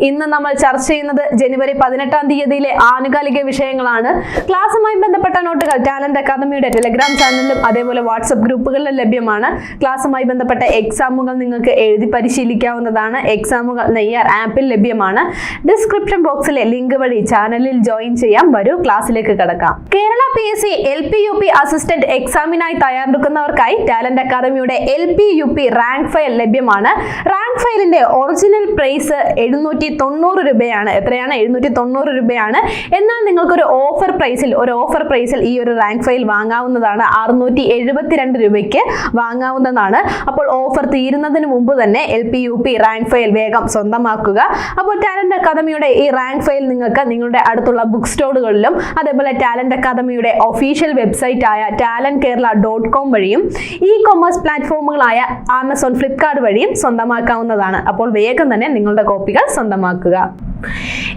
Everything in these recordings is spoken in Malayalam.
ഇന്ന് നമ്മൾ ചർച്ച ചെയ്യുന്നത് ജനുവരി പതിനെട്ടാം തീയതിയിലെ ആനുകാലിക വിഷയങ്ങളാണ്. ക്ലാസ്സുമായി ബന്ധപ്പെട്ട നോട്ടുകൾ ടാലന്റ് അക്കാദമിയുടെ ടെലഗ്രാം ചാനലിലും അതേപോലെ വാട്സപ്പ് ഗ്രൂപ്പുകളിലും ലഭ്യമാണ്. ക്ലാസ്സുമായി ബന്ധപ്പെട്ട എക്സാമുകൾ നിങ്ങൾക്ക് എഴുതി പരിശീലിക്കാവുന്നതാണ്. എക്സാമുകൾ നെയ്യാർ ആപ്പിൽ ലഭ്യമാണ്. ഡിസ്ക്രിപ്ഷൻ ബോക്സിലെ ലിങ്ക് വഴി ചാനലിൽ ജോയിൻ ചെയ്യാം. വരൂ ക്ലാസ്സിലേക്ക് കടക്കാം. Kerala P S C L P U P assistant എക്സാമിനായി തയ്യാറെടുക്കുന്നവർക്കായി ടാലന്റ് അക്കാദമിയുടെ L P U P rank file ലഭ്യമാണ്. റാങ്ക് ഫയലിന്റെ ഒറിജിനൽ പ്രൈസ് എഴുന്നൂറ്റി തൊണ്ണൂറ് രൂപയാണ്. എത്രയാണ്? എഴുന്നൂറ്റി തൊണ്ണൂറ് രൂപയാണ്. എന്നാൽ നിങ്ങൾക്കൊരു ഓഫർ പ്രൈസിൽ ഒരു ഓഫർ പ്രൈസിൽ ഈ ഒരു റാങ്ക് ഫയൽ വാങ്ങാവുന്നതാണ് അറുന്നൂറ്റി എഴുപത്തിരണ്ട് രൂപയ്ക്ക് വാങ്ങാവുന്നതാണ്. അപ്പോൾ ഓഫർ തീരുന്നതിന് മുമ്പ് തന്നെ L P U P rank file വേഗം സ്വന്തമാക്കുക. അപ്പോൾ ടാലന്റ് അക്കാദമിയുടെ ഈ റാങ്ക് ഫയൽ നിങ്ങൾക്ക് നിങ്ങളുടെ അടുത്തുള്ള ബുക്ക് സ്റ്റോറുകളിലും അതേപോലെ ടാലന്റ് അക്കാദമിയുടെ ഒഫീഷ്യൽ വെബ്സൈറ്റ് ആയ ടാലന്റ് കേരള ഡോട്ട് കോം വഴിയും ഇ കൊമേഴ്സ് പ്ലാറ്റ്ഫോമുകളായ ആമസോൺ ഫ്ലിപ്കാർട്ട് വഴിയും സ്വന്തമാക്കാവുന്നതാണ്. അപ്പോൾ വേഗം തന്നെ നിങ്ങളുടെ കോപ്പികൾ സ്വന്തമാക്കുക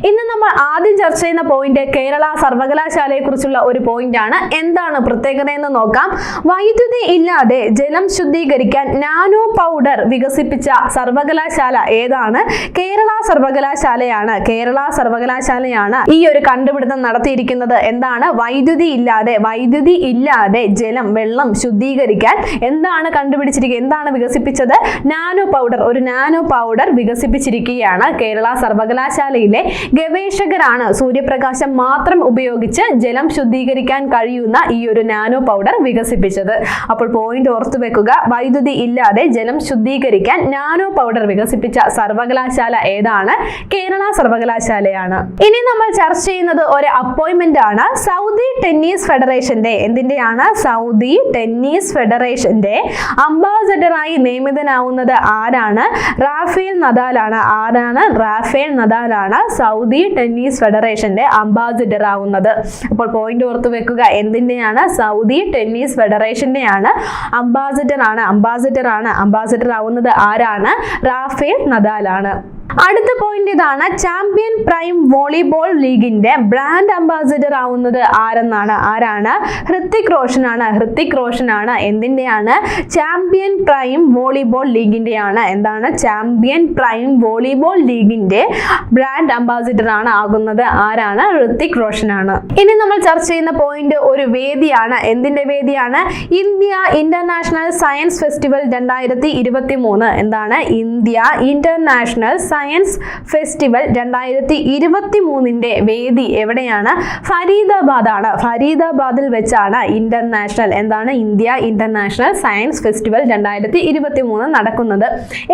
ഇന്ന് നമ്മൾ ആദ്യം ചർച്ച ചെയ്യുന്ന പോയിന്റ് കേരള സർവകലാശാലയെ കുറിച്ചുള്ള ഒരു പോയിന്റ് ആണ്. എന്താണ് പ്രത്യേകത എന്ന് നോക്കാം. വൈദ്യുതി ഇല്ലാതെ ജലം ശുദ്ധീകരിക്കാൻ നാനോ പൗഡർ വികസിപ്പിച്ച സർവകലാശാല ഏതാണ്? കേരള സർവകലാശാലയാണ്. കേരള സർവകലാശാലയാണ് ഈ ഒരു കണ്ടുപിടുത്തം നടത്തിയിരിക്കുന്നത്. എന്താണ്? വൈദ്യുതി ഇല്ലാതെ വൈദ്യുതി ഇല്ലാതെ ജലം വെള്ളം ശുദ്ധീകരിക്കാൻ എന്താണ് കണ്ടുപിടിച്ചിരിക്കുക? എന്താണ് വികസിപ്പിച്ചത്? Nano powder. ഒരു നാനോ പൗഡർ വികസിപ്പിച്ചിരിക്കുകയാണ് കേരള സർവകലാശാലയിലെ ഗവേഷകരാണ് സൂര്യപ്രകാശം മാത്രം ഉപയോഗിച്ച് ജലം ശുദ്ധീകരിക്കാൻ കഴിയുന്ന ഈ ഒരു നാനോ പൗഡർ വികസിപ്പിച്ചത്. അപ്പോൾ പോയിന്റ് ഓർത്തു വെക്കുക വൈദ്യുതി ഇല്ലാതെ ജലം ശുദ്ധീകരിക്കാൻ നാനോ പൗഡർ വികസിപ്പിച്ച സർവകലാശാല ഏതാണ്? കേരള സർവകലാശാലയാണ്. ഇനി നമ്മൾ ചർച്ച ചെയ്യുന്നത് ഒരു അപ്പോയിന്റ്മെന്റ് ആണ്. സൗദി ടെന്നീസ് ഫെഡറേഷന്റെ എന്തിന്റെയാണ്? സൗദി ടെന്നീസ് ഫെഡറേഷന്റെ അംബാസഡറായി നിയമിതനാവുന്നത് ആരാണ്? റാഫേൽ നദാലാണ്. ആരാണ്? റാഫേൽ നദാലാണ് സൗദി ടെന്നീസ് ഫെഡറേഷന്റെ അംബാസിഡർ ആവുന്നത് അപ്പോൾ പോയിന്റ് ഓർത്ത് വെക്കുക എന്തിന്റെയാണ്? സൗദി ടെന്നീസ് ഫെഡറേഷന്റെയാണ് അംബാസിഡർ ആണ് അംബാസിഡർ ആണ് അംബാസിഡർ ആവുന്നത് ആരാണ്? റാഫേൽ നദാലാണ്. അടുത്ത പോയിന്റ് ഇതാണ് ചാമ്പ്യൻ പ്രൈം വോളിബോൾ ലീഗിന്റെ ബ്രാൻഡ് അംബാസിഡർ ആവുന്നത് ആരെന്നാണ്? ആരാണ്? ഹൃത്തിക് റോഷൻ ആണ് ഹൃത്തിക് റോഷൻ ആണ് എന്തിന്റെയാണ് ചാമ്പ്യൻ പ്രൈം വോളിബോൾ ലീഗിന്റെയാണ് എന്താണ്? ചാമ്പ്യൻ പ്രൈം വോളിബോൾ ലീഗിന്റെ ബ്രാൻഡ് അംബാസിഡർ ആണ് ആകുന്നത് ആരാണ്? ഹൃത്തിക് റോഷൻ ആണ് ഇനി നമ്മൾ ചർച്ച ചെയ്യുന്ന പോയിന്റ് ഒരു വേദിയാണ്. എന്തിന്റെ വേദിയാണ്? ഇന്ത്യ ഇന്റർനാഷണൽ സയൻസ് ഫെസ്റ്റിവൽ രണ്ടായിരത്തി എന്താണ്? ഇന്ത്യ ഇന്റർനാഷണൽ സയൻസ് ഫെസ്റ്റിവൽ രണ്ടായിരത്തി ഇരുപത്തി മൂന്നിന്റെ വേദി എവിടെയാണ്? ഫരീദാബാദ് ആണ് ഫരീദാബാദിൽ വെച്ചാണ് ഇന്റർനാഷണൽ എന്താണ്? ഇന്ത്യ ഇന്റർനാഷണൽ സയൻസ് ഫെസ്റ്റിവൽ രണ്ടായിരത്തി ഇരുപത്തി മൂന്ന് നടക്കുന്നത്.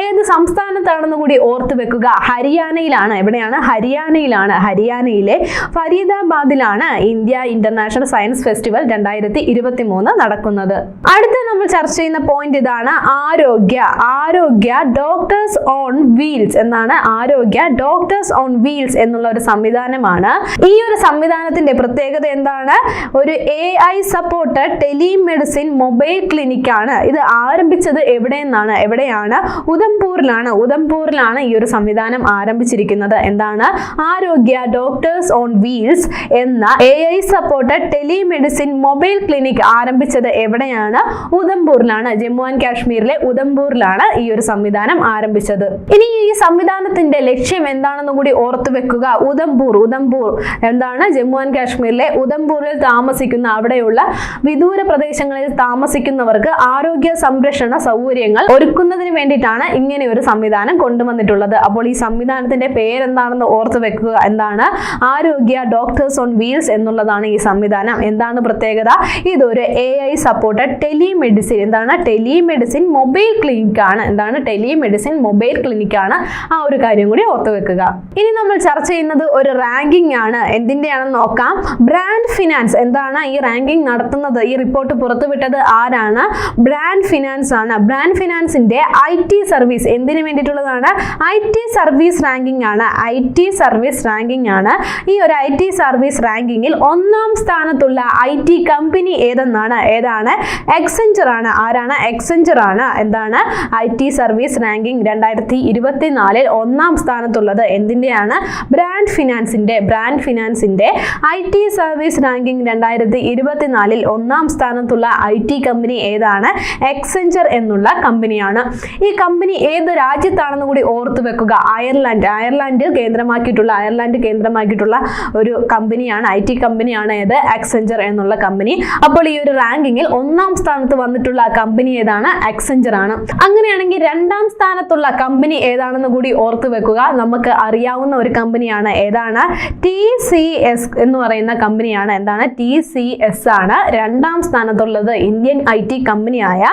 ഏത് സംസ്ഥാനത്താണെന്ന് കൂടി ഓർത്തു വെക്കുക. ഹരിയാനയിലാണ്. എവിടെയാണ്? ഹരിയാനയിലാണ്. ഹരിയാനയിലെ ഫരീദാബാദിലാണ് ഇന്ത്യ ഇന്റർനാഷണൽ സയൻസ് ഫെസ്റ്റിവൽ രണ്ടായിരത്തി ഇരുപത്തി മൂന്ന് നടക്കുന്നത്. അടുത്ത നമ്മൾ ചർച്ച ചെയ്യുന്ന പോയിന്റ് ഇതാണ് ആരോഗ്യ. ആരോഗ്യ ഡോക്ടേഴ്സ് ഓൺ വീൽസ് എന്നാണ് ആരോഗ്യ ഡോക്ടേഴ്സ് ഓൺ വീൽസ് എന്നുള്ള ഒരു സംവിധാനമാണ്. ഈ ഒരു സംവിധാനത്തിന്റെ പ്രത്യേകത എന്താണ്? ഒരു A I supported telemedicine mobile clinic ആണ്. ഇത് ആരംഭിച്ചത് എവിടെ നിന്നാണ് എവിടെയാണ്? ഉദംപൂരിലാണ് ഉദംപൂരിലാണ് ഈ ഒരു സംവിധാനം ആരംഭിച്ചിരിക്കുന്നത്. എന്താണ്? ആരോഗ്യ ഡോക്ടേഴ്സ് ഓൺ വീൽസ് എന്ന A I supported telemedicine mobile clinic ആരംഭിച്ചത് എവിടെയാണ്? ഉദംപൂരിലാണ് ജമ്മു ആൻഡ് കാശ്മീരിലെ ഉദംപൂരിലാണ് ഈ ഒരു സംവിധാനം ആരംഭിച്ചത്. ഇനി ഈ സംവിധാനത്തിന്റെ ലക്ഷ്യം എന്താണെന്ന് കൂടി ഓർത്തു വെക്കുക. ഉദംപൂർ ഉദംപൂർ എന്താണ്? ജമ്മു ആൻഡ് കാശ്മീരിലെ ഉദംപൂരിൽ താമസിക്കുന്ന അവിടെയുള്ള വിദൂര പ്രദേശങ്ങളിൽ താമസിക്കുന്നവർക്ക് ആരോഗ്യ സംരക്ഷണ സൗകര്യങ്ങൾ ഒരുക്കുന്നതിന് വേണ്ടിയിട്ടാണ് ഇങ്ങനെ ഒരു സംവിധാനം കൊണ്ടുവന്നിട്ടുള്ളത്. അപ്പോൾ ഈ സംവിധാനത്തിന്റെ പേരെന്താണെന്ന് ഓർത്തു വെക്കുക. എന്താണ്? ആരോഗ്യ ഡോക്ടേഴ്സ് ഓൺ വീൽസ് എന്നുള്ളതാണ് ഈ സംവിധാനം. എന്താണ് പ്രത്യേകത? ഇതൊരു എ ഐ സപ്പോർട്ടഡ് ടെലിമെഡിസിൻ. എന്താണ്? ടെലിമെഡിസിൻ മൊബൈൽ ക്ലിനിക് ആണ് എന്താണ്? ടെലിമെഡിസിൻ മൊബൈൽ ക്ലിനിക് ആണ് ആ ഒരു കാര്യം കൂടി ഓർത്തു വെക്കുക. ഇനി നമ്മൾ ചർച്ച ചെയ്യുന്നത് ഒരു റാങ്കിംഗ് ആണ്. എന്തിന്റെയാണെന്ന് നോക്കാം. ബ്രാൻഡ് ഫിനാൻസ് എന്താണ് ഈ റാങ്കിംഗ് നടത്തുന്നത്? ഈ റിപ്പോർട്ട് പുറത്തുവിട്ടത് ആരാണ്? ബ്രാൻഡ് ഫിനാൻസ് ആണ്. ബ്രാൻഡ് ഫിനാൻസിന്റെ ഐ ടി സർവീസ് എന്തിനു വേണ്ടിയിട്ടുള്ളതാണ്? ഐ ടി സർവീസ് റാങ്കിംഗ് ആണ്. ഐ ടി സർവീസ് റാങ്കിംഗ് ആണ്. ഈ ഒരു ഐ ടി സർവീസ് റാങ്കിങ്ങിൽ ഒന്നാം സ്ഥാനത്തുള്ള ഐ ടി കമ്പനി ഏതെന്നാണ്? ഏതാണ്? എക്സെഞ്ചർ ആണ്. ആരാണ്? എക്സെഞ്ചർ ആണ്. എന്താണ്? ഐ ടി സർവീസ് റാങ്കിംഗ് രണ്ടായിരത്തി ഇരുപത്തിനാലിൽ ഒന്നാം സ്ഥാനത്തുള്ളത് എന്തിന്റെയാണ്? ബ്രാൻഡ് ഫിനാൻസിന്റെ ബ്രാൻഡ് ഫിനാൻസിന്റെ ഐ ടി സർവീസ് റാങ്കിംഗ് രണ്ടായിരത്തി ഇരുപത്തിനാലിൽ ഒന്നാം സ്ഥാനത്തുള്ള ഐ ടി കമ്പനി ഏതാണ്? എക്സെഞ്ചർ എന്നുള്ള കമ്പനിയാണ്. ഈ കമ്പനി ഏത് രാജ്യത്താണെന്ന് കൂടി ഓർത്തു വെക്കുക. അയർലാൻഡ് അയർലാൻഡ് കേന്ദ്രമാക്കിയിട്ടുള്ള അയർലാൻഡ് കേന്ദ്രമാക്കിയിട്ടുള്ള ഒരു കമ്പനിയാണ് ഐ ടി കമ്പനിയാണ് ഏത്? എക്സെഞ്ചർ എന്നുള്ള കമ്പനി. അപ്പോൾ ഈ ഒരു റാങ്കിങ്ങിൽ ഒന്നാം സ്ഥാനത്ത് വന്നിട്ടുള്ള കമ്പനി ഏതാണ്? എക്സെഞ്ചർ ആണ് അങ്ങനെയാണെങ്കിൽ രണ്ടാം സ്ഥാനത്തുള്ള കമ്പനി ഏതാണെന്ന് കൂടി ഓർത്തു വെക്കുക. നമുക്ക് അറിയാവുന്ന ഒരു കമ്പനിയാണ് ഏതാണ്? ടി സി എസ് എന്ന് പറയുന്ന കമ്പനിയാണ്. എന്താണ്? ടി സി എസ് ആണ്. രണ്ടാം സ്ഥാനത്തുള്ളത് ഇന്ത്യൻ ഐ ടി കമ്പനിയായ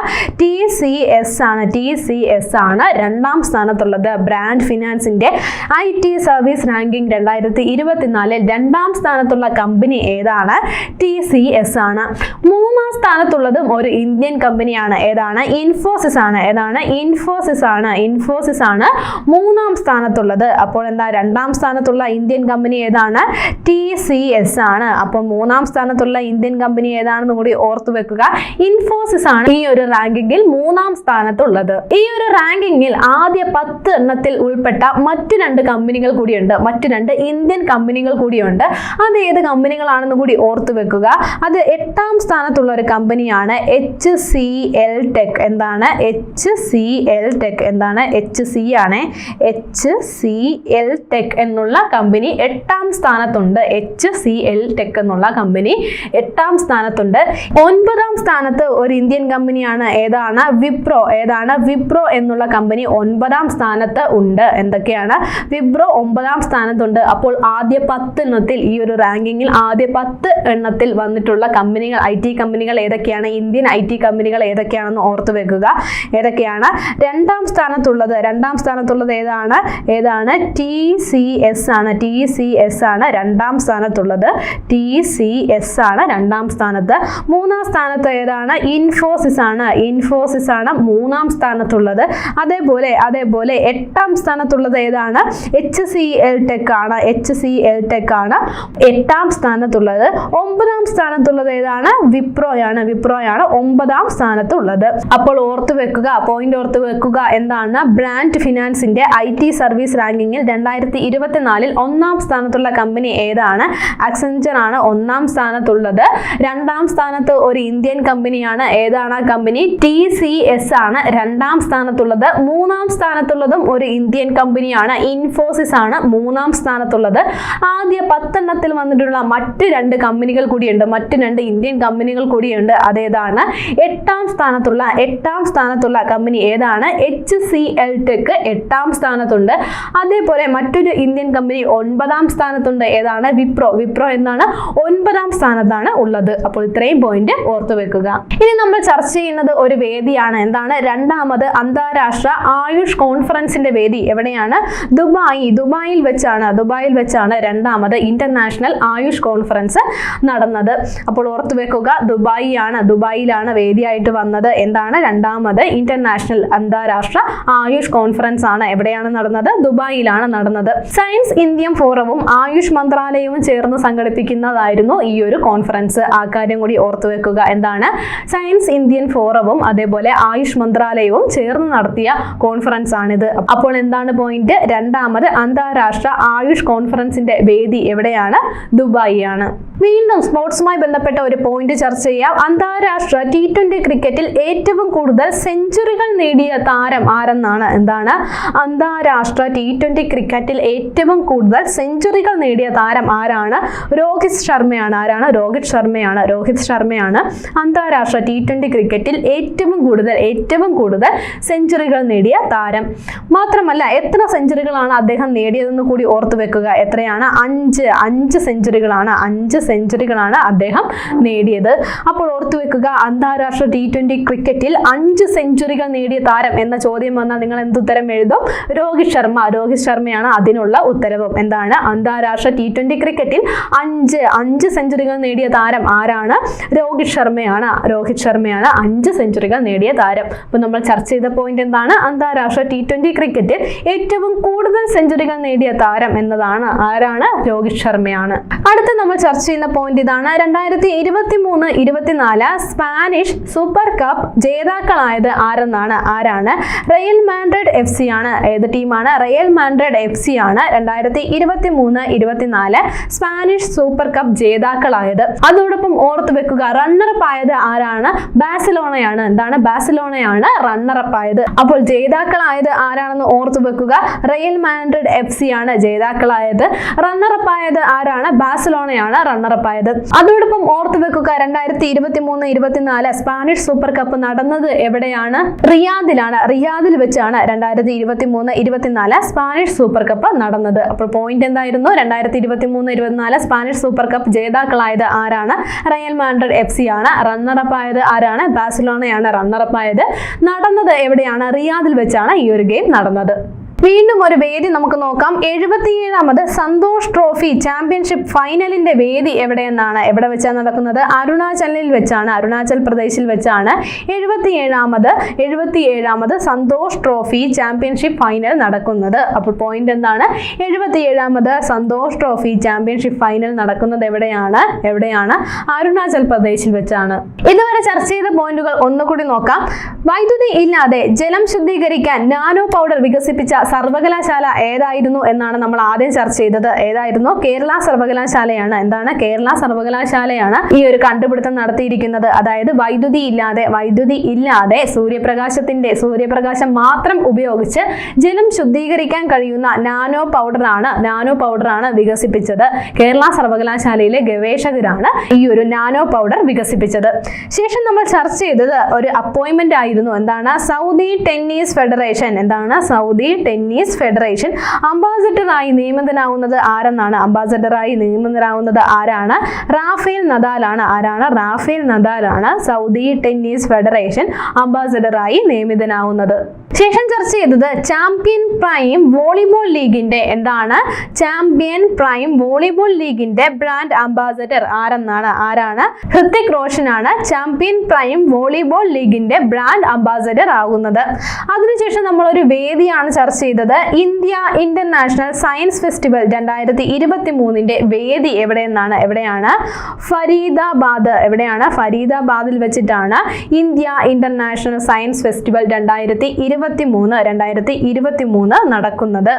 ടി സി എസ് ആണ്. ടി സി എസ് ആണ് രണ്ടാം സ്ഥാനത്തുള്ളത് ബ്രാൻഡ് ഫിനാൻസിന്റെ ഐ ടി സർവീസ് റാങ്കിംഗ് രണ്ടായിരത്തി ഇരുപത്തിനാലിൽ രണ്ടാം സ്ഥാനത്തുള്ള കമ്പനി ഏതാണ്? ടി സി എസ് ആണ്. മൂന്നാം സ്ഥാനത്തുള്ളതും ഒരു ഇന്ത്യൻ കമ്പനിയാണ്. ഏതാണ്? ഇൻഫോസിസ് ആണ്. ഏതാണ്? ഇൻഫോസിസ് ആണ്. ഇൻഫോസിസ് ആണ്. മൂന്നാം സ്ഥാനത്തുള്ളത്. അപ്പോൾ എന്താ രണ്ടാം സ്ഥാനത്തുള്ള ഇന്ത്യൻ കമ്പനി ഏതാണ്? ടി സി എസ് ആണ്. അപ്പോൾ മൂന്നാം സ്ഥാനത്തുള്ള ഇന്ത്യൻ കമ്പനി ഏതാണെന്ന് കൂടി ഓർത്തു വെക്കുക. ഇൻഫോസിസ് ആണ് ഈ ഒരു റാങ്കിങ്ങിൽ മൂന്നാം സ്ഥാനത്തുള്ളത്. ഈ ഒരു റാങ്കിങ്ങിൽ ആദ്യ പത്ത് എണ്ണത്തിൽ ഉൾപ്പെട്ട മറ്റു രണ്ട് കമ്പനികൾ കൂടിയുണ്ട്. മറ്റു രണ്ട് ഇന്ത്യൻ കമ്പനികൾ കൂടിയുണ്ട്. അത് ഏത് കമ്പനികളാണെന്ന് കൂടി ഓർത്തു വെക്കുക. അത് എട്ടാം സ്ഥാനത്തുള്ള ഒരു കമ്പനിയാണ് എച്ച് സി എൽ ടെക് എന്താണ്? എച്ച് സി എൽ ടെക് എന്താണ്? എച്ച് സി ആണ്. എച്ച് സി എൽ ടെക് എന്നുള്ള കമ്പനി എട്ടാം സ്ഥാനത്തുണ്ട്. എച്ച് സി എൽ ടെക് എന്നുള്ള കമ്പനി എട്ടാം സ്ഥാനത്തുണ്ട്. ഒൻപതാം സ്ഥാനത്ത് ഒരു ഇന്ത്യൻ കമ്പനിയാണ് ഏതാണ്? വിപ്രോ ഏതാണ്? വിപ്രോ എന്നുള്ള കമ്പനി ഒൻപതാം സ്ഥാനത്ത് ഉണ്ട്. എന്തൊക്കെയാണ്? വിപ്രോ ഒമ്പതാം സ്ഥാനത്തുണ്ട്. അപ്പോൾ ആദ്യ പത്ത് എണ്ണത്തിൽ ഈ ഒരു റാങ്കിങ്ങിൽ ആദ്യ പത്ത് എണ്ണത്തിൽ വന്നിട്ടുള്ള കമ്പനികൾ ഐ ടി കമ്പനികൾ ഏതൊക്കെയാണ്? ഇന്ത്യൻ ഐ ടി കമ്പനികൾ ഏതൊക്കെയാണെന്ന് ഓർത്തു വെക്കുക. ഏതൊക്കെയാണ്? രണ്ടാം സ്ഥാനത്തുള്ളത്. രണ്ടാം സ്ഥാനത്തുള്ളത് ഏതാണ്? ഏതാണ്? ടി സി എസ് ആണ്. ടി സി എസ് ആണ് രണ്ടാം സ്ഥാനത്തുള്ളത്. ടി സി എസ് ആണ് രണ്ടാം സ്ഥാനത്ത്. മൂന്നാം സ്ഥാനത്ത് ഏതാണ്? ഇൻഫോസിസ് ആണ്. ഇൻഫോസിസ് ആണ് മൂന്നാം സ്ഥാനത്തുള്ളത്. അതേപോലെ അതേപോലെ എട്ടാം സ്ഥാനത്തുള്ളത് ഏതാണ്? എച്ച് സി എൽ ടെക് ആണ്. എച്ച് സി എൽ ടെക് ആണ് എട്ടാം സ്ഥാനത്തുള്ളത്. ഒമ്പതാം സ്ഥാനത്തുള്ളത് ഏതാണ്? വിപ്രോയാണ് വിപ്രോയാണ് ഒമ്പതാം സ്ഥാനത്തുള്ളത്. അപ്പോൾ ഓർത്തു വെക്കുക പോയിന്റ് ഓർത്ത് വെക്കുക. എന്താണ്? ബ്രാൻഡ് ഫിനാൻസിന്റെ ഐ ടി സർവീസ് റാങ്കിങ്ങിൽ രണ്ടായിരത്തി ഇരുപത്തിനാലിൽ ഒന്നാം സ്ഥാനത്തുള്ള കമ്പനി ഏതാണ്? അക്സെഞ്ചർ ആണ് ഒന്നാം സ്ഥാനത്തുള്ളത്. രണ്ടാം സ്ഥാനത്ത് ഒരു ഇന്ത്യൻ കമ്പനിയാണ്. ഏതാണ് ആ കമ്പനി? ടി സി എസ് ആണ് രണ്ടാം സ്ഥാനത്തുള്ളത്. മൂന്നാം സ്ഥാനത്തുള്ളതും ഒരു ഇന്ത്യൻ കമ്പനിയാണ്. ഇൻഫോസിസ് ആണ് മൂന്നാം സ്ഥാനത്തുള്ളത്. ആദ്യ പത്തെണ്ണത്തിൽ വന്നിട്ടുള്ള മറ്റ് രണ്ട് കമ്പനികൾ കൂടിയുണ്ട്. മറ്റ് രണ്ട് ഇന്ത്യൻ കമ്പനികൾ കൂടിയുണ്ട്. അതേതാണ് എട്ടാം സ്ഥാനത്തുള്ള എട്ടാം സ്ഥാനത്തുള്ള കമ്പനി ഏതാണ്? എച്ച് സി എൽ ടെക് എട്ടാം സ്ഥാനത്തുണ്ട്. അതേപോലെ മറ്റൊരു ഇന്ത്യൻ കമ്പനി ഒൻപതാം സ്ഥാനത്തുണ്ട്. ഏതാണ്? വിപ്രോ. വിപ്രോ എന്നാണ് ഒൻപതാം സ്ഥാനത്താണ് ഉള്ളത്. അപ്പോൾ ഇത്രയും പോയിന്റ് ഓർത്തു വെക്കുക. ഇനി നമ്മൾ ചർച്ച ചെയ്യുന്നത് ഒരു വേദിയാണ്. എന്താണ്? രണ്ടാമത് അന്താരാഷ്ട്ര ആയുഷ് കോൺഫറൻസിന്റെ വേദി എവിടെയാണ്? ദുബായി. ദുബായിൽ വെച്ചാണ് ദുബായിൽ വെച്ചാണ് രണ്ടാമത് ഇന്റർനാഷണൽ ആയുഷ് കോൺഫറൻസ് നടന്നത്. അപ്പോൾ ഓർത്തു വെക്കുക ദുബായി ആണ് ദുബായിലാണ് വേദിയായിട്ട് വന്നത്. എന്താണ്? രണ്ടാമത് ഇന്റർനാഷണൽ അന്താരാഷ്ട്ര ആയുഷ് കോൺഫറൻസ് ആണ് എവിടെയാണ് നടന്നത്. ദുബായിലാണ് നടന്നത്. സയൻസ് ഇന്ത്യൻ ഫോറവും ആയുഷ് മന്ത്രാലയവും ചേർന്ന് സംഘടിപ്പിക്കുന്നതായിരുന്നു ഈ ഒരു കോൺഫറൻസ് ആ കാര്യം കൂടി ഓർത്തു വെക്കുക. എന്താണ്? സയൻസ് ഇന്ത്യൻ ഫോറവും അതേപോലെ ആയുഷ് മന്ത്രാലയവും ചേർന്ന് നടത്തിയ കോൺഫറൻസ് ആണിത്. അപ്പോൾ എന്താണ് പോയിന്റ് രണ്ടാമത് അന്താരാഷ്ട്ര ആയുഷ് കോൺഫറൻസിന്റെ വേദി എവിടെയാണ്? ദുബായി ആണ് വീണ്ടും സ്പോർട്സുമായി ബന്ധപ്പെട്ട ഒരു പോയിന്റ് ചർച്ച ചെയ്യാം. അന്താരാഷ്ട്ര ടി ട്വന്റി ക്രിക്കറ്റിൽ ഏറ്റവും കൂടുതൽ സെഞ്ചുറികൾ നേടിയ താരം ആരെന്നാണ്? എന്താണ്? അന്താരാഷ്ട്ര ടി ട്വന്റി ക്രിക്കറ്റിൽ ഏറ്റവും കൂടുതൽ സെഞ്ചുറികൾ നേടിയ താരം ആരാണ്? രോഹിത് ശർമ്മയാണ്. ആരാണ്? രോഹിത് ശർമ്മയാണ്. രോഹിത് ശർമ്മയാണ് അന്താരാഷ്ട്ര ടി ട്വന്റി ക്രിക്കറ്റിൽ ഏറ്റവും കൂടുതൽ ഏറ്റവും കൂടുതൽ സെഞ്ചുറികൾ നേടിയ താരം. മാത്രമല്ല എത്ര സെഞ്ചുറികളാണ് അദ്ദേഹം നേടിയതെന്ന് കൂടി ഓർത്തു വെക്കുക. എത്രയാണ്? അഞ്ച് അഞ്ച് സെഞ്ചുറികളാണ് അഞ്ച് സെഞ്ചുറികളാണ് അദ്ദേഹം നേടിയത്. അപ്പോൾ ഓർത്തു വെക്കുക അന്താരാഷ്ട്ര ടി ട്വന്റി ക്രിക്കറ്റിൽ അഞ്ച് സെഞ്ചുറികൾ നേടിയ താരം എന്ന ചോദ്യം വന്നാൽ നിങ്ങൾ എന്തുത്തരം എഴുതും? രോഹിത് ശർമ്മ രോഹിത് ശർമ്മയാണ് അതിനുള്ള ഉത്തരവും. എന്താണ്? അന്താരാഷ്ട്ര ടി ട്വന്റി ക്രിക്കറ്റിൽ അഞ്ച് അഞ്ച് സെഞ്ചുറികൾ നേടിയ താരം ആരാണ്? രോഹിത് ശർമ്മയാണ്. രോഹിത് ശർമ്മയാണ് അഞ്ച് സെഞ്ചുറികൾ നേടിയ താരം. അപ്പോൾ നമ്മൾ ചർച്ച ചെയ്ത പോയിന്റ് എന്താണ്? അന്താരാഷ്ട്ര ടി ട്വന്റി ക്രിക്കറ്റിൽ ഏറ്റവും കൂടുതൽ സെഞ്ചുറികൾ നേടിയ താരം എന്നതാണ്. ആരാണ്? രോഹിത് ശർമ്മയാണ്. അടുത്ത നമ്മൾ ചർച്ച ചെയ്യുന്ന പോയിന്റ് ഇതാണ്. രണ്ടായിരത്തി ഇരുപത്തി മൂന്ന് ഇരുപത്തിനാല് സ്പാനിഷ് സൂപ്പർ കപ്പ് ജേതാക്കളായത് ആരെന്നാണ്? ആരാണ്? റയൽ മാൻഡ്രിഡ് എഫ് സി ആണ്. ഏത് ടീമാണ്. റയൽ മാൻഡ്രഡ് എഫ് സി ആണ് രണ്ടായിരത്തി ഇരുപത്തി മൂന്ന് ഇരുപത്തിനാല് സ്പാനിഷ് സൂപ്പർ കപ്പ് ജേതാക്കളായത്. അതോടൊപ്പം ഓർത്തു വെക്കുക റണ്ണറപ്പ് ആയത് ആരാണ്? ബാസിലോണയാണ് എന്താണ്? ബാസിലോണയാണ് റണ്ണറപ്പ് ആയത്. അപ്പോൾ ജേതാക്കളായത് ആരാണെന്ന് ഓർത്തു വെക്കുക റയൽ മാൻഡ്രഡ് എഫ് സി ആണ് ജേതാക്കളായത്. റണ്ണറപ്പ് ആയത് ആരാണ്? ബാസിലോണയാണ് റണ്ണറപ്പ് ആയത്. അതോടൊപ്പം ഓർത്തു വെക്കുക രണ്ടായിരത്തി ഇരുപത്തി മൂന്ന് ഇരുപത്തിനാല് സ്പാനിഷ് സൂപ്പർ കപ്പ് നടന്നത് എവിടെയാണ്? റിയാദിലാണ്. റിയാദിൽ വെച്ചാണ് രണ്ടായിരത്തി ഇരുപത്തി മൂന്ന് ഇരുപത്തിനാല് സ്പാനിഷ് സൂപ്പർ കപ്പ് നടന്നത്. അപ്പോൾ പോയിന്റ് എന്തായിരുന്നു? രണ്ടായിരത്തി ഇരുപത്തി മൂന്ന് ഇരുപത്തിനാല് സ്പാനിഷ് സൂപ്പർ കപ്പ് ജേതാക്കളായത് ആരാണ്? റയൽ മാൻഡ്രിഡ് എഫ് സി ആണ്. റണ്ണറപ്പ് ആയത് ആരാണ്? ബാസിലോണയാണ് റണ്ണറപ്പ് ആയത്. നടന്നത് എവിടെയാണ്? റിയാദിൽ വെച്ചാണ് ഈ ഒരു ഗെയിം നടന്നത്. വീണ്ടും ഒരു വേദി നമുക്ക് നോക്കാം. എഴുപത്തിയേഴാമത് സന്തോഷ് ട്രോഫി ചാമ്പ്യൻഷിപ്പ് ഫൈനലിന്റെ വേദി എവിടെയെന്നാണ്? എവിടെ വെച്ചാണ് നടക്കുന്നത്? അരുണാചലിൽ വെച്ചാണ് അരുണാചൽ പ്രദേശിൽ വെച്ചാണ്. എഴുപത്തിയേഴാമത് എഴുപത്തിയേഴാമത് സന്തോഷ് ട്രോഫി ചാമ്പ്യൻഷിപ്പ് ഫൈനൽ നടക്കുന്നത്. അപ്പോൾ പോയിന്റ് എന്താണ്? എഴുപത്തിയേഴാമത് സന്തോഷ് ട്രോഫി ചാമ്പ്യൻഷിപ്പ് ഫൈനൽ നടക്കുന്നത് എവിടെയാണ്? എവിടെയാണ്? അരുണാചൽ പ്രദേശിൽ വെച്ചാണ്. ഇതുവരെ ചർച്ച ചെയ്ത പോയിന്റുകൾ ഒന്നുകൂടി നോക്കാം. വൈദ്യുതി ഇല്ലാതെ ജലം ശുദ്ധീകരിക്കാൻ നാനോ പൗഡർ വികസിപ്പിച്ച സർവകലാശാല ഏതായിരുന്നു എന്നാണ് നമ്മൾ ആദ്യം ചർച്ച ചെയ്തത്. ഏതായിരുന്നു? കേരള സർവകലാശാലയാണ്. എന്താണ്? കേരള സർവകലാശാലയാണ് ഈ ഒരു കണ്ടുപിടുത്തം നടത്തിയിരിക്കുന്നത്. അതായത് വൈദ്യുതി ഇല്ലാതെ വൈദ്യുതി ഇല്ലാതെ സൂര്യപ്രകാശത്തിന്റെ സൂര്യപ്രകാശം മാത്രം ഉപയോഗിച്ച് ജലം ശുദ്ധീകരിക്കാൻ കഴിയുന്ന നാനോ പൗഡറാണ് നാനോ പൗഡറാണ് വികസിപ്പിച്ചത്. കേരള സർവകലാശാലയിലെ ഗവേഷകരാണ് ഈ ഒരു നാനോ പൗഡർ വികസിപ്പിച്ചത്. ശേഷം നമ്മൾ ചർച്ച ചെയ്തത് ഒരു അപ്പോയിന്റ്മെന്റ് ആയിരുന്നു. എന്താണ്? Saudi tennis federation. എന്താണ്? സൗദി ഫെഡറേഷൻ അംബാസഡറായി നിയമിതനാവുന്നത് ആരെന്നാണ്? അംബാസഡറായി നിയമിതനാവുന്നത് ആരാണ്? റാഫേൽ നദാലാണ്. ആരാണ്? റാഫേൽ നദാലാണ് സൗദി ടെന്നീസ് ഫെഡറേഷൻ അംബാസഡറായി നിയമിതനാവുന്നത്. ശേഷം ചർച്ച ചെയ്തത് ചാമ്പ്യൻ പ്രൈം വോളിബോൾ ലീഗിന്റെ എന്താണ്? ചാമ്പ്യൻ പ്രൈം വോളിബോൾ ലീഗിന്റെ ബ്രാൻഡ് അംബാസഡർ ആരെന്നാണ്? ആരാണ്? ഹൃത്തിക് ആണ് ചാമ്പ്യൻ പ്രൈം വോളിബോൾ ലീഗിന്റെ ബ്രാൻഡ് അംബാസഡർ ആകുന്നത് അതിനുശേഷം നമ്മൾ ഒരു വേദിയാണ് ചർച്ച ചെയ്തത് ഇന്ത്യ ഇന്റർനാഷണൽ സയൻസ് ഫെസ്റ്റിവൽ രണ്ടായിരത്തി ഇരുപത്തി മൂന്നിന്റെ വേദി എവിടെയെന്നാണ്? എവിടെയാണ്? ഫരീദാബാദ്. എവിടെയാണ്? ഫരീദാബാദിൽ വെച്ചിട്ടാണ് ഇന്ത്യ ഇന്റർനാഷണൽ സയൻസ് ഫെസ്റ്റിവൽ രണ്ടായിരത്തി ഇരുപത്തി മൂന്ന് രണ്ടായിരത്തി ഇരുപത്തി മൂന്ന് നടക്കുന്നത്.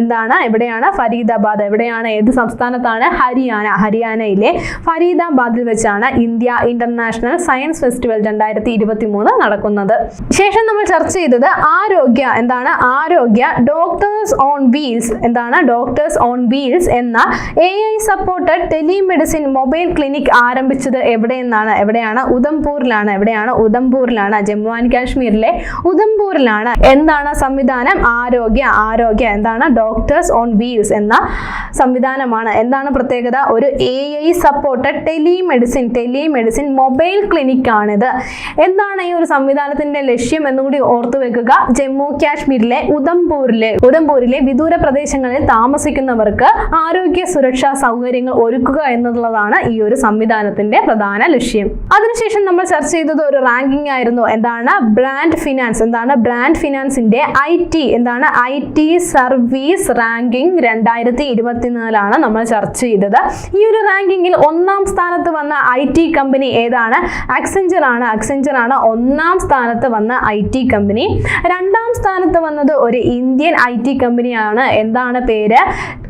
എന്താണ്? എവിടെയാണ്? ഫരീദാബാദ്. എവിടെയാണ്? ഏത് സംസ്ഥാനത്താണ്? ഹരിയാന. ഹരിയാനയിലെ ഫരീദാബാദിൽ വെച്ചാണ് ഇന്ത്യ ഇന്റർനാഷണൽ സയൻസ് ഫെസ്റ്റിവൽ രണ്ടായിരത്തി ഇരുപത്തി മൂന്ന് നടക്കുന്നത്. ശേഷം നമ്മൾ ചർച്ച ചെയ്തത് ആരോഗ്യ. എന്താണ്? ആരോഗ്യ ഡോക്ടേഴ്സ് ഓൺ വീൽസ് എന്താണ്? ഡോക്ടേഴ്സ് ഓൺ വീൽസ് എന്ന A I supported telemedicine mobile clinic ആരംഭിച്ചത് എവിടെയെന്നാണ്? എവിടെയാണ്? ഉദംപൂരിലാണ് എവിടെയാണ്? ഉദംപൂരിലാണ് ജമ്മു ആൻഡ് കാശ്മീരിലെ ഉദംപൂരിലാണ് എന്താണ് സംവിധാനം? ആരോഗ്യ ആരോഗ്യ എന്താണ്? ഡോക്ടേഴ്സ് ഓൺ വീൽസ് എന്ന സംവിധാനമാണ്. എന്താണ് പ്രത്യേകത? ഒരു A I supported telemedicine telemedicine mobile clinic ആണിത്. എന്താണ് ഈ ഒരു സംവിധാനത്തിന്റെ ലക്ഷ്യം എന്നുകൂടി ഓർത്തു വെക്കുക ജമ്മു കാശ്മീരിലെ ഉദംപൂരിലെ ഉദംപൂരിലെ വിദൂര പ്രദേശങ്ങളിൽ താമസിക്കുന്നവർക്ക് ആരോഗ്യ സുരക്ഷാ സൗകര്യങ്ങൾ ഒരുക്കുക എന്നുള്ളതാണ് ഈ ഒരു സംവിധാനത്തിന്റെ പ്രധാന ലക്ഷ്യം. അതിനുശേഷം നമ്മൾ ചർച്ച ചെയ്തത് ഒരു റാങ്കിംഗ് ആയിരുന്നു. എന്താണ്? Brand finance. എന്താണ്? ബ്രാൻഡ് ഫിനാൻസിന്റെ ഐ ടി. എന്താണ്? ഐ ടി സർവീസ് റാങ്കിംഗ് രണ്ടായിരത്തി ഇരുപത്തിനാലാണ് നമ്മൾ ചർച്ച ചെയ്തത്. ഈ ഒരു റാങ്കിങ്ങിൽ ഒന്നാം സ്ഥാനത്ത് വന്ന ഐ ടി കമ്പനി ഏതാണ്? അക്സെഞ്ചർ ആണ്. അക്സെഞ്ചർ ആണ് ഒന്നാം സ്ഥാനത്ത് വന്ന ഐ ടി കമ്പനി. രണ്ടാം സ്ഥാനത്ത് വന്നത് ഒരു ഇന്ത്യൻ ഐ ടി കമ്പനിയാണ്. എന്താണ് പേര്?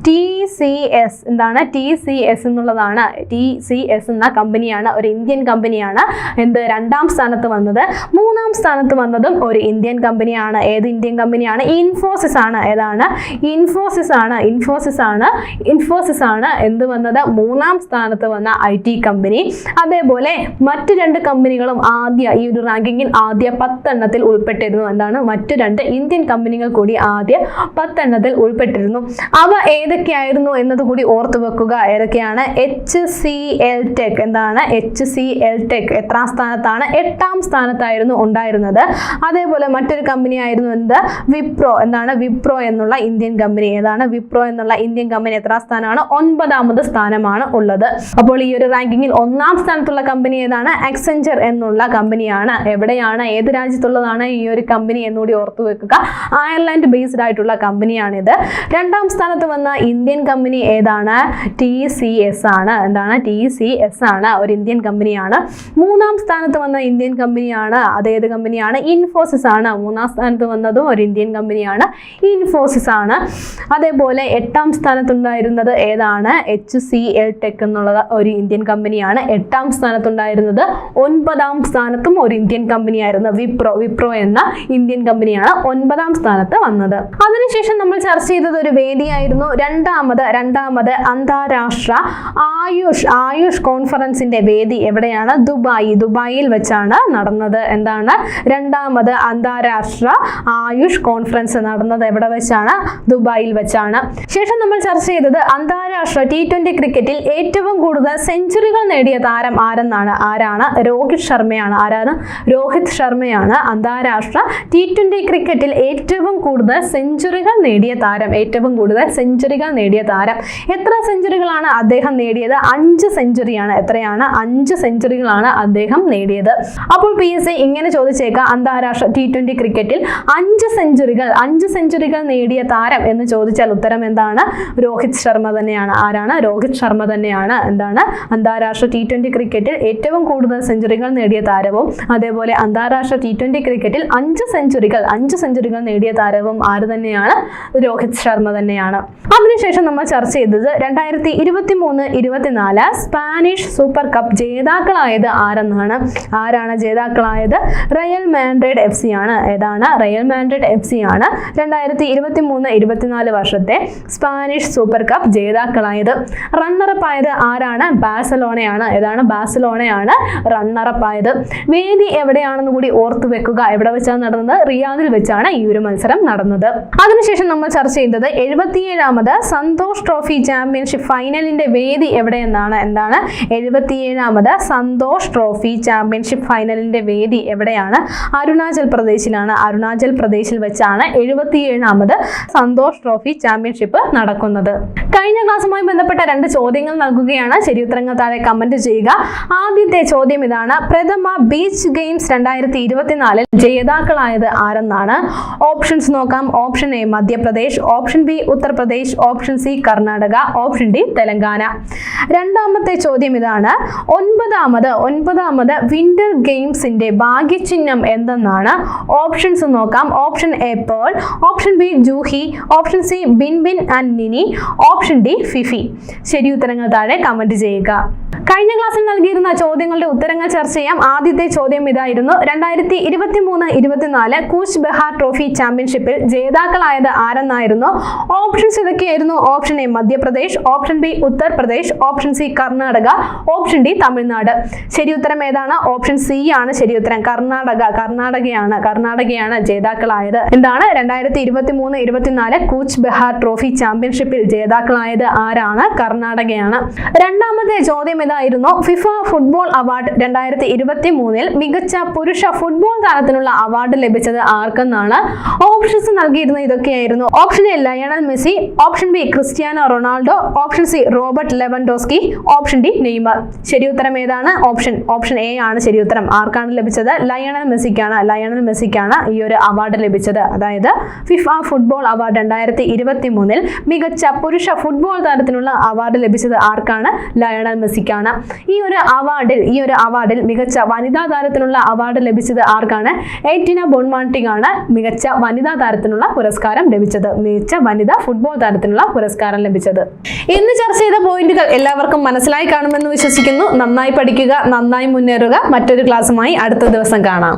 ടി സി എസ് എന്താണ്? ടി സി എസ് എന്നുള്ളതാണ്. ടി സി എസ് എന്ന കമ്പനിയാണ് ഒരു ഇന്ത്യൻ കമ്പനിയാണ്. എന്ത്? രണ്ടാം സ്ഥാനത്ത് വന്നത്. മൂന്നാം സ്ഥാനത്ത് വന്നതും ഒരു ഇന്ത്യൻ കമ്പനിയാണ്. ഏത് ഇന്ത്യൻ കമ്പനിയാണ്? ഇൻഫോസിസ് ആണ്. ഏതാണ്? ഇൻഫോസിസ് ആണ്. ഇൻഫോസിസ് ആണ്. ഇൻഫോസിസ് ആണ് എന്ത് വന്നത്? മൂന്നാം സ്ഥാനത്ത് വന്ന ഐ ടി കമ്പനി. അതേപോലെ മറ്റ് രണ്ട് കമ്പനികളും ആദ്യ ഈ ഒരു റാങ്കിങ്ങിൽ ആദ്യ പത്തെണ്ണത്തിൽ ഉൾപ്പെട്ടിരുന്നു. എന്താണ്? മറ്റു രണ്ട് ഇന്ത്യൻ കമ്പനികൾ കൂടി ആദ്യ പത്തെണ്ണത്തിൽ ഉൾപ്പെട്ടിരുന്നു. അവ ഏതൊക്കെയായിരുന്നു എന്നത് കൂടി ഓർത്തു വെക്കുക. ഏതൊക്കെയാണ്? എച്ച് സി എൽ ടെക് എന്താണ്? എച്ച് സി എൽ ടെക് എത്രാം സ്ഥാനത്താണ്? എട്ടാം സ്ഥാനത്തായിരുന്നു ഉണ്ടായിരുന്നത്. അതേപോലെ മറ്റൊരു കമ്പനി ആയിരുന്നു എന്ത്? വിപ്രോ എന്താണ്? വിപ്രോ എന്നുള്ള ഇന്ത്യൻ കമ്പനി ഏതാണ്? വിപ്രോ എന്നുള്ള ഇന്ത്യൻ കമ്പനി എത്രാം സ്ഥാനമാണ്? ഒൻപതാമത് സ്ഥാനമാണ് ഉള്ളത്. അപ്പോൾ ഈ ഒരു റാങ്കിങ്ങിൽ ഒന്നാം സ്ഥാനത്തുള്ള കമ്പനി ഏതാണ്? അക്സെഞ്ചർ എന്നുള്ള കമ്പനിയാണ് എവിടെയാണ്? ഏത് രാജ്യത്തുള്ളതാണ് ഈ ഒരു കമ്പനി എന്നുകൂടി ഓർത്തു വെക്കുക. അയർലൻഡ് ബേസ്ഡ് ആയിട്ടുള്ള കമ്പനിയാണിത് രണ്ടാം സ്ഥാനത്ത് വന്ന ഇന്ത്യൻ കമ്പനി ഏതാണ്? ടി സി എസ് ആണ്. എന്താണ്? ടി സി എസ് ആണ് ഒരു ഇന്ത്യൻ കമ്പനിയാണ്. മൂന്നാം സ്ഥാനത്ത് വന്ന ഇന്ത്യൻ കമ്പനിയാണ്. അതേത് കമ്പനിയാണ്? ഇൻഫോസിസ് ആണ്. മൂന്നാം സ്ഥാനത്ത് വന്നതും ഒരു ഇന്ത്യൻ കമ്പനിയാണ്. ഇൻഫോസിസ് ആണ്. അതേപോലെ എട്ടാം സ്ഥാനത്തുണ്ടായിരുന്നത് ഏതാണ്? എച്ച് സി എൽ ടെക് എന്നുള്ള ഒരു ഇന്ത്യൻ കമ്പനിയാണ്. എട്ടാം സ്ഥാനത്തുണ്ടായിരുന്നത് ഒൻപതാം സ്ഥാനത്തും ഒരു ഇന്ത്യൻ കമ്പനിയായിരുന്നു. വിപ്രോ. വിപ്രോ എന്ന ഇന്ത്യൻ കമ്പനിയാണ് ഒൻപതാം സ്ഥാനത്ത് വന്നത്. അതിനുശേഷം നമ്മൾ ചർച്ച ചെയ്തത് ഒരു വേദിയായിരുന്നു. രണ്ടാമത് രണ്ടാമത് അന്താരാഷ്ട്ര ആയുഷ് ആയുഷ് കോൺഫറൻസിന്റെ വേദി എവിടെയാണ്? ദുബായി. ദുബായിൽ വെച്ചാണ് നടന്നത്. എന്താണ്? രണ്ടാമത് അന്താരാഷ്ട്ര ആയുഷ് കോൺഫറൻസ് നടന്നത് എവിടെ വെച്ചാണ്? ദുബായിൽ വെച്ചാണ്. ശേഷം നമ്മൾ ചർച്ച ചെയ്തത് അന്താരാഷ്ട്ര ടി ട്വന്റി ക്രിക്കറ്റിൽ ഏറ്റവും കൂടുതൽ സെഞ്ചുറികൾ നേടിയ താരം ആരെന്നാണ്? ആരാണ്? രോഹിത് ശർമ്മയാണ്. ആരാണ്? രോഹിത് ശർമ്മയാണ് അന്താരാഷ്ട്ര ടി ട്വന്റി ക്രിക്കറ്റിൽ ഏറ്റവും കൂടുതൽ സെഞ്ചുറികൾ നേടിയ താരം. ഏറ്റവും കൂടുതൽ സെഞ്ചുറികൾ നേടിയ താരം. എത്ര സെഞ്ചുറികളാണ് അദ്ദേഹം നേടിയത്? അഞ്ച് സെഞ്ചുറിയാണ്. എത്രയാണ്? അഞ്ച് സെഞ്ചുറികളാണ് അദ്ദേഹം നേടിയത്. അപ്പോൾ പി എസ് സി ഇങ്ങനെ ചോദിച്ചേക്കാം. അന്താരാഷ്ട്ര ടി ട്വന്റി ക്രിക്കറ്റിൽ അഞ്ച് സെഞ്ചുറികൾ അഞ്ച് സെഞ്ചുറികൾ നേടിയ താരം എന്ന് ചോദിച്ചാൽ ഉത്തരം എന്താണ്? രോഹിത് ശർമ്മ തന്നെയാണ്. ആരാണ്? രോഹിത് ശർമ്മ തന്നെയാണ്. എന്താണ്? അന്താരാഷ്ട്ര ടി ട്വന്റി ക്രിക്കറ്റിൽ ഏറ്റവും കൂടുതൽ സെഞ്ചുറികൾ നേടിയ താരവും അതേപോലെ അന്താരാഷ്ട്ര ടി ട്വന്റി ക്രിക്കറ്റിൽ അഞ്ച് സെഞ്ചുറികൾ അഞ്ച് സെഞ്ചുറികൾ നേടിയ താരവും ആര് തന്നെയാണ്? രോഹിത് ശർമ്മ തന്നെയാണ്. അതിനുശേഷം നമ്മൾ ചർച്ച ചെയ്തത് രണ്ടായിരത്തി ഇരുപത്തി മൂന്ന് ഇരുപത്തിനാല് സ്പാനിഷ് സൂപ്പർ കപ്പ് ജേതാക്കളായത് ആരെന്നാണ്? ആരാണ് ജേതാക്കളായത്? റയൽ മാൻഡ്രിഡ് എഫ് സി ആണ്. ഏതാണ്? റയൽ മാൻഡ്രിഡ് എഫ് സി ആണ്. രണ്ടായിരത്തി ഇരുപത്തി മൂന്ന് ഇരുപത്തിനാല് വർഷത്തെ സ്പാനിഷ് സൂപ്പർ കപ്പ് ജേതാക്കളായത് റണ്ണറപ്പ് ആയത് ആരാണ്? ബാസലോണയാണ് ഏതാണ്? ബാഴ്സലോണയാണ് റണ്ണറപ്പ് ആയത് വേദി എവിടെയാണെന്ന് കൂടി ഓർത്തു വെക്കുക. എവിടെ വെച്ചാണ് നടന്നത്? റിയാദിൽ വെച്ചാണ് ഈ ഒരു മത്സരം നടന്നത്. അതിനുശേഷം നമ്മൾ ചർച്ച ചെയ്തത് എഴുപത്തിയേഴാമത് സന്തോഷ് ട്രോഫി ചാമ്പ്യൻഷിപ്പ് ഫൈനലിന്റെ വേദി എവിടെയെന്നാണ്? എന്താണ്? എഴുപത്തിയേഴാമത് സന്തോഷ് ട്രോഫി ചാമ്പ്യൻഷിപ്പ് ഫൈനലിന്റെ വേദി എവിടെയാണ്? അരുണാചൽ പ്രദേശിലാണ്. അരുണാചൽ പ്രദേശിൽ വെച്ചാണ് എഴുപത്തിയേഴാമത് സന്തോഷ് ട്രോഫി ചാമ്പ്യൻഷിപ്പ് നടക്കുന്നത്. കഴിഞ്ഞ ക്ലാസ്സുമായി ബന്ധപ്പെട്ട രണ്ട് ചോദ്യങ്ങൾ നൽകുകയാണ്. ശരി ഉത്തരങ്ങൾ താഴെ കമന്റ് ചെയ്യുക. ആദ്യത്തെ ചോദ്യം ഇതാണ്. പ്രഥമ ബീച്ച് ഗെയിംസ് രണ്ടായിരത്തി ഇരുപത്തിനാലിൽ ജേതാക്കളായത് ആരെന്നാണ്? ഓപ്ഷൻസ് നോക്കാം. Option A Madhya Pradesh option B Uttar Pradesh option C Karnataka option D Telangana. രണ്ടാമത്തെ ചോദ്യം ഇതാണ്. ഒൻപതാമത് ഒൻപതാമത് വിന്റർ ഗെയിംസിന്റെ ഭാഗ്യചിഹ്നം എന്തെന്നാണ്? ഓപ്ഷൻസ് നോക്കാം. Option A pearl option B Juhi option C Bin Bin and Nini option D Fifi. ശരി ഉത്തരങ്ങൾ താഴെ കമന്റ് ചെയ്യുക. കഴിഞ്ഞ ക്ലാസ്സിൽ നൽകിയിരുന്ന ചോദ്യങ്ങളുടെ ഉത്തരങ്ങൾ ചർച്ച ചെയ്യാം. ആദ്യത്തെ ചോദ്യം ഇതായിരുന്നു. രണ്ടായിരത്തി ഇരുപത്തി മൂന്ന് ഇരുപത്തിനാല് കൂച്ച് ബെഹാർ ട്രോഫി ചാമ്പ്യൻഷിപ്പിൽ ജേതാക്കളായത് ആരെന്നായിരുന്നു? ഓപ്ഷൻസ് ഇതൊക്കെയായിരുന്നു option A Madhya Pradesh option B Uttar Pradesh option C Karnataka option D Tamil Nadu. ശരി ഉത്തരം ഏതാണ്? ഓപ്ഷൻ സി ആണ് ശരി ഉത്തരം. കർണാടക കർണാടകയാണ് കർണാടകയാണ് ജേതാക്കളായത്. എന്താണ്? രണ്ടായിരത്തി ഇരുപത്തി മൂന്ന് ഇരുപത്തിനാല് കൂച്ച് ബെഹാർ ട്രോഫി ചാമ്പ്യൻഷിപ്പിൽ ജേതാക്കളായത് ആരാണ്? കർണാടകയാണ്. രണ്ടാമത്തെ ചോദ്യം ഇതായിരുന്നു ഫിഫ ഫുട്ബോൾ അവാർഡ് രണ്ടായിരത്തി ഇരുപത്തി മൂന്നിൽ മികച്ച പുരുഷ ഫുട്ബോൾ താരത്തിനുള്ള അവാർഡ് ലഭിച്ചത് ആർക്കെന്നാണ്? ഓപ്ഷൻസ് നൽകിയിരുന്നത് ഇതൊക്കെയായിരുന്നു. Option A Lionel Messi. Option B Cristiano Ronaldo. Option C Robert Lewandowski. Option D Neymar. ശരി ഉത്തരം ഏതാണ്? ഓപ്ഷൻ ഓപ്ഷൻ എ ആണ് ശരി ഉത്തരം ആർക്കാണ് ലഭിച്ചത്? ലയണൽ മെസ്സിക്കാണ്. ലയണൽ മെസ്സിക്കാണ് ഈ ഒരു അവാർഡ് ലഭിച്ചത്. അതായത് ഫിഫ ഫുട്ബോൾ അവാർഡ് രണ്ടായിരത്തി ഇരുപത്തി മൂന്നിൽ മികച്ച പുരുഷ ഫുട്ബോൾ താരത്തിനുള്ള അവാർഡ് ലഭിച്ചത് ആർക്കാണ്? ലയണൽ മെസ്സിക്കാണ്. ഈ ഒരു അവാർഡിൽ ഈ ഒരു അവാർഡിൽ മികച്ച വനിതാ താരത്തിനുള്ള അവാർഡ് ലഭിച്ചത് ആർക്കാണ്? എയ്റ്റിന ആണ് മികച്ച വനിതാ താരത്തിനുള്ള പുരസ്കാരം ലഭിച്ചത്. മികച്ച വനിതാ ഫുട്ബോൾ താരത്തിനുള്ള പുരസ്കാരം ലഭിച്ചത്. ഇന്ന് ചർച്ച ചെയ്ത പോയിന്റുകൾ എല്ലാവർക്കും മനസ്സിലായി കാണുമെന്ന് വിശ്വസിക്കുന്നു. നന്നായി പഠിക്കുക നന്നായി മുന്നേറുക. മറ്റൊരു ക്ലാസ്സുമായി അടുത്ത ദിവസം കാണാം.